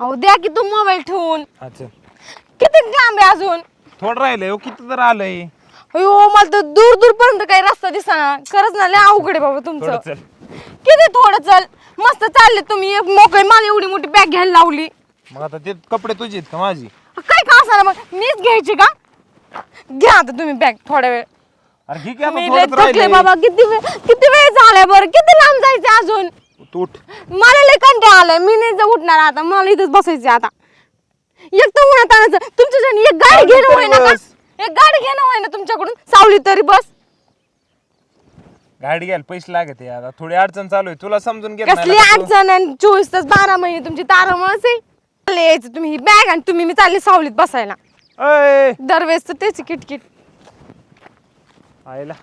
अहो द्या की तू मोबाईल ठेवून. अच्छा. किती लांब आहे अजून? थोडं राहिलंय हो किती तर आलंय. अयो मला तर दूर दूर पर्यंत काही रस्ता दिसना. खरंच ना लय अवघड आहे बाबा थोडं तुमचं चल. किती थोडं चल? मस्त चालले तुम्ही. एक मोकळे मला एवढी मोठी बॅग घ्यायला लावली. मग आता ते कपडे तुझे आहेत का माझी? काय का असणार? मग मीच घ्यायची का? घ्या आता तुम्ही बॅग थोडा वेळ. अरे ठीक आहे मी लय थकले बाबा. किती वेळ किती वेळ झालाय बरं? किती लांब जायचं अजून? तू उठ. मला लय कंटाळा आलाय. मी नाही जा उठणार आता. मला इथंच बसायचं आता. एक तर उन्हात आणायचं. तुमच्या जण एक गाडी घेणं होईना का? बस. एक गाडी घेणं होईना तुमच्याकडून? सावली तरी बस. गाडी घ्यायला पैसे लागत आहे आता. थोडी अडचण चालू आहे. तुला समजून घेत कसली ना तू. अडचण आणि चोवीस तास बारा महिने तुमची तारामळच आहे. चालले यायचं तुम्ही. ही बॅग आणि तुम्ही मी चालले सावलीत बसायला. अय दरवेळेस तर त्याची किटकिट. आईला.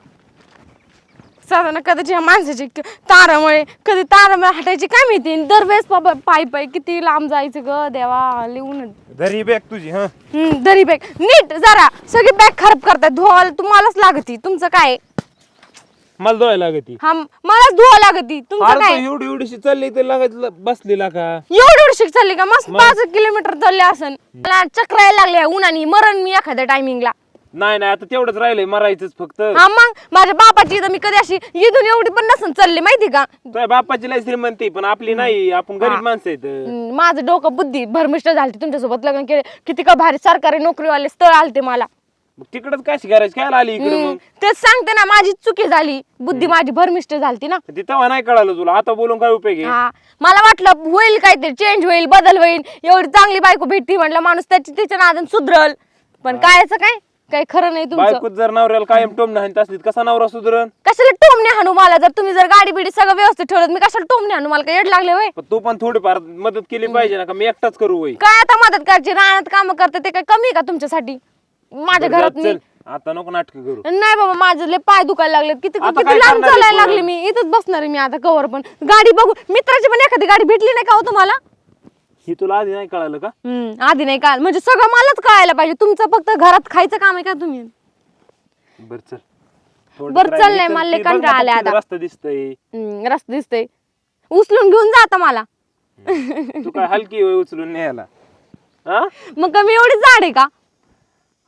साधारण कदाचित ह्या माणसाची क- तारामुळे कधी तारामुळे हटायची काय माहिती? आणि दरवेळेस बाबा पायी पायी किती लांब जायचं ग देवा लिहून. धरी बॅग तुझी हा. दरी बॅग. नीट जरा. सगळी बॅग खराब करताय. धुवायला तुम्हालाच लागती. तुमचं काय? मला धुवायला लागती. हा मलाच धुवा लागती. तुमचं अरे काय? तू एवढी एवढीशी चालली तर लागत बसलेला का? एवढी एवढी शिक चालली का? मस्त पाच किलोमीटर चालले असन. मला चक्र यायला लागले उन्हानी. मरण मी एखाद्या टायमिंगला नाही नाही आता तेवढंच राहिलंय मरायचंच फक्त. हा मग? माझ्या बापाची तर मी कधी अशी इथून एवढी पण नसन चालली माहिती का? तुझ्या बापाची लय श्रीमंती पण आपली नाही आपण गरीब माणसं आहेत. हम्म, माझं डोकं बुद्धी भरमिष्ट झालती तुमच्यासोबत लग्न केले किती का भारी सरकारी नोकरीवाले स्थळ आलते मला. मग तिकडच कशी करायची काय आली इकडे हम्म, मग? तेच सांगते ना माझी चुकी झाली बुद्धी माझी भरमिष्ट झालती ना. ती तेव्हा नाही कळालं तुला आता बोलून काय उपयोग आहे? हा मला वाटलं होईल काहीतरी चेंज होईल बदल होईल एवढी चांगली बायको भेटती म्हटलं माणूस त्याची तिच्या नादन सुधरल. पण कायचं काय? काही खरं नाही तुमचं. बायकोत जर नवऱ्याला कायम टोम नाही असली तर कसा नवरा सुधरण कशाला टोमणे हाणू मला? जर तुम्ही जर गाडी बिडी सगळं व्यवस्थित ठेवलं मी कशाला टोमणे हाणू? मला काय येड लागले होय. पण तू पण थोडीफार मदत केली पाहिजे ना का? मी एकटाच करू वय काय आता मदत करायची? रानात काम करते ते काय कमी आहे का तुमच्यासाठी? माझ्या बरं, घरात जा, मी चल. आता नको नाटक करू. नाही बाबा माझे लय पाय दुखायला लागले किती आता किती काय लांब करणार आहे चालायला? लागले मी? इथंच बसणार आहे मी आता कवर पण. गाडी बघू. मित्राची पण एखादी गाडी भेटली नाही का हो तुम्हाला? ही तुला आधी नाही कळालं का? हम्म, आधी नाही काल म्हणजे सगळं मलाच कळायला पाहिजे. तुमचं फक्त घरात खायचं काम आहे का तुम्ही? बर चल. चल, मला लय ते बघ ना, कंटाळा आलाय तिथं आता. रस्ता दिसतय. हम्म, रस्ता दिसतंय. उचलून घेऊन जा आता मला. तू काय हलकी होय उचलून न्यायला? हा? मग कमी एवढी झाड आहे का?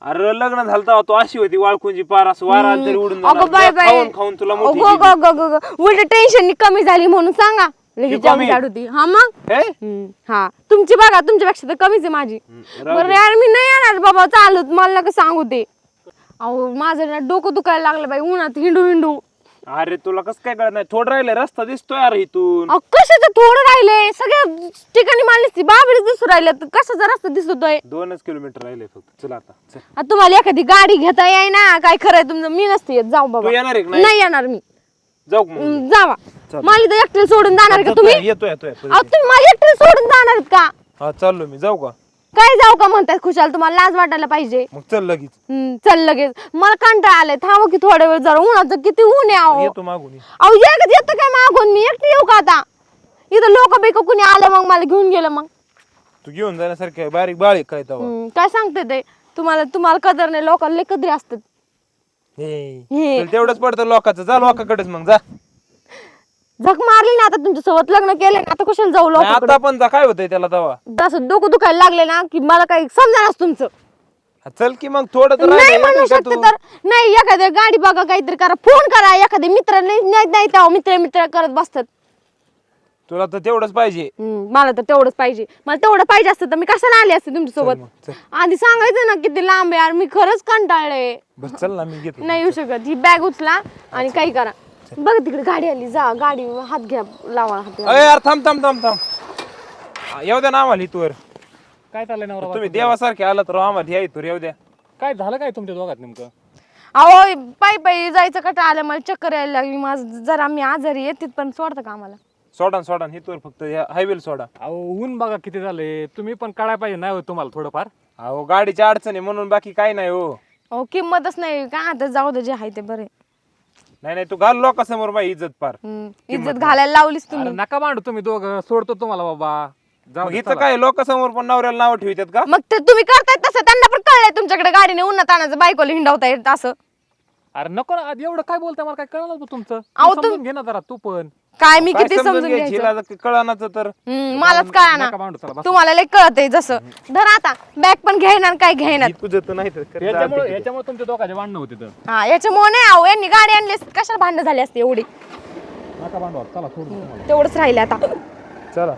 अरे लग्न झालं तेव्हा तू अशी होती वाळकुंजी पार असं वारा आला तरी उडून अगं बाय जाणार. बाय. खाऊन खाऊन तुला मोठी केली. उलट टेन्शन कमी झाली म्हणून सांगा. लगेच? झाड होती हा मग? हे? हम्म, हा. तुमची बघा तुमच्यापेक्षा तर कमीच आहे माझी. राहू बरं. यार मी नाही येणार बाबा चालत. मला नका सांगू ते. अहो माझं ना डोकं दुखायला लागलं बाई उन्हात हिंडू हिंडू. अरे तुला कसं काय कळत नाही? थोडं राहिलंय रस्ता दिसतोय अरे इथून. अहो कशाचं थोडं राहिलंय? सगळ्या ठिकाणी मारलीस ती बाबरीच दिसू राहिल्या तर कशाचा रस्ता दिसतोय? दोनच किलोमीटर राहिले फक्त. चल आता चल. तुम्हाला एखादी गाडी घेता येई ना काय खरंय तुमचं? मी नसते येत. जाऊ तू बाबा. येणार आहे का नाही? नाही येणार मी. जाऊ का मग? हम्म, जावा. चल. मला इथं एकट्याला सोडून जाणार का तुम्ही? येतो येतो येतो अहो तुम्ही मला एकट्याला सोडून जाणार का? हा चाललो मी. जाऊ का? काय जाऊ का म्हणतात खुशाल? तुम्हाला लाज वाटायला पाहिजे. मग चल लगेच. हम्म, चल लगेच. मला कंटाळा आलाय. थांबा की थोडा वेळ जरा उन्हाचं किती ऊन आहे अहो. येतो मागून ये. अहो एकच येतं काय मागून? मी एकटी येऊ का आता? इथं लोक बिक कुणी आलं मग मला घेऊन गेलं मग. तू घेऊन जाण्यासारखी आहे, बारीक बारीक काय तवा. हम्म, काय सांगते ते? तुम्हाला तुम्हाला कदर नाही. लोकांना लय कदरी असतात. हे. हे. तेवढंच पडतं लोकांचं. जा लोकांकडेच मग जा. झक मारली ना आता तुमच्यासोबत लग्न केले ना आता कशाला जाऊ नाही, लोक आता पण जा काय होतंय त्याला तवा. असं डोकं दुखायला लागले ना की मला काही समजा तुमचं. चल की मग थोडं तर नाही राहिलंय, म्हणू का शकते तू? तर. नाही एखाद्या गाडी बघा काहीतरी करा फोन करा एखाद्या मित्र नाही नाही नाही तेव्हा मित्र मित्र करत बसतात. तुला तर तेवढंच पाहिजे. हम्म, मला तर तेवढंच पाहिजे. मला तेवढं पाहिजे असतं तर मी कशाला आले असते चल तुमच्यासोबत मग, चल. आधी सांगायचं ना किती लांब आहे यार मी खरंच कंटाळले. बस चल ना मी घेतो नाही येऊ शकत. ही बॅग उचला आणि काही करा. बघ तिकडे गाडी आली जा गाडी हात घ्या लावा हात अरे यार थांब थांब थांब थांब. हा, येऊ द्या ना आम्हाला इथवर. काय चाललंय नवरा तुम्ही देवासारखे आला तर आम्हाला या इथवर येऊ द्या काय झालं काय तुमच्या दोघात नेमकं? अहो पायी पायी जायचं कटा आलं मला चक्कर यायला लागली. माझं जरा मी आजारी येते पण सोडतं का आम्हाला? सोडा न सोडा न इथवर फक्त हायवेल सोडा. अहो ऊन बघा किती झाले तुम्ही पण काढाय पाहिजे नाही होत तुम्हाला थोडंफार. अहो गाडीची अडचण आहे म्हणून बाकी काय नाही हो. अहो किंमतच नाही. का आता जाऊ दे जे आहे ते बरे नाही नाही तू घाल लोकांसमोर माझी इज्जत पार. हम्म, इज्जत घालायला लावलीस अरे तुम्ही. नका मांडू तुम्ही दोघं. सोडतो तुम्हाला बाबा. जाऊ मग दे, इथं चला. काय लोकांसमोर पण नवऱ्याला नाव ठेवतात का? मग ते तुम्ही करताय तसं. त्यांना पण कळलंय तुमच्याकडे गाडीने उन्हात आणायचं बायकोला हिंडवता येत असं. अरे नको ना. आज एवढं काय बोलताय? मला काय कळलं तुमचं? अहो, समजून घे ना जरा तू पण. काय मी काय किती समजून घ्यायची? कळानाच तर. हम्म, मलाच कळा ना नका भांडू चला बस. तुम्हाला लय कळतंय जसं. धर आता बॅग पण घेणार काय घेणार? ही तुझं तर नाही तर खरं याच्यामुळे चालते. याच्यामुळे तुमच्या दोघांचे भांडणं होते तर. हा याच्यामुळे नाही आहो. यांनी गाडी आणली असती, कशाला भांडणं झाली असते एवढी? नका भांडू आता. चला सोडू तुम्हाला. तेवढंच राहिले आता. चला.